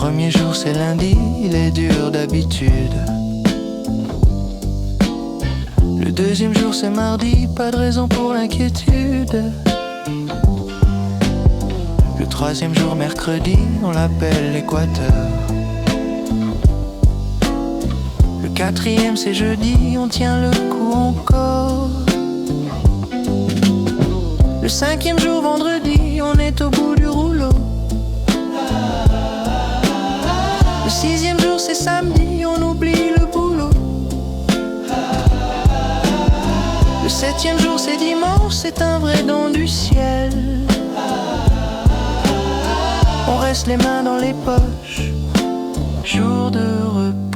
premier jour c'est lundi, il est dur d'habitude. Le deuxième jour c'est mardi, pas de raison pour l'inquiétude. Le troisième jour mercredi, on l'appelle l'équateur. Le quatrième c'est jeudi, on tient le coup encore. Le cinquième jour vendredi, jour c'est samedi, on oublie le boulot. Le septième jour c'est dimanche, c'est un vrai don du ciel. On reste les mains dans les poches, jour de repos.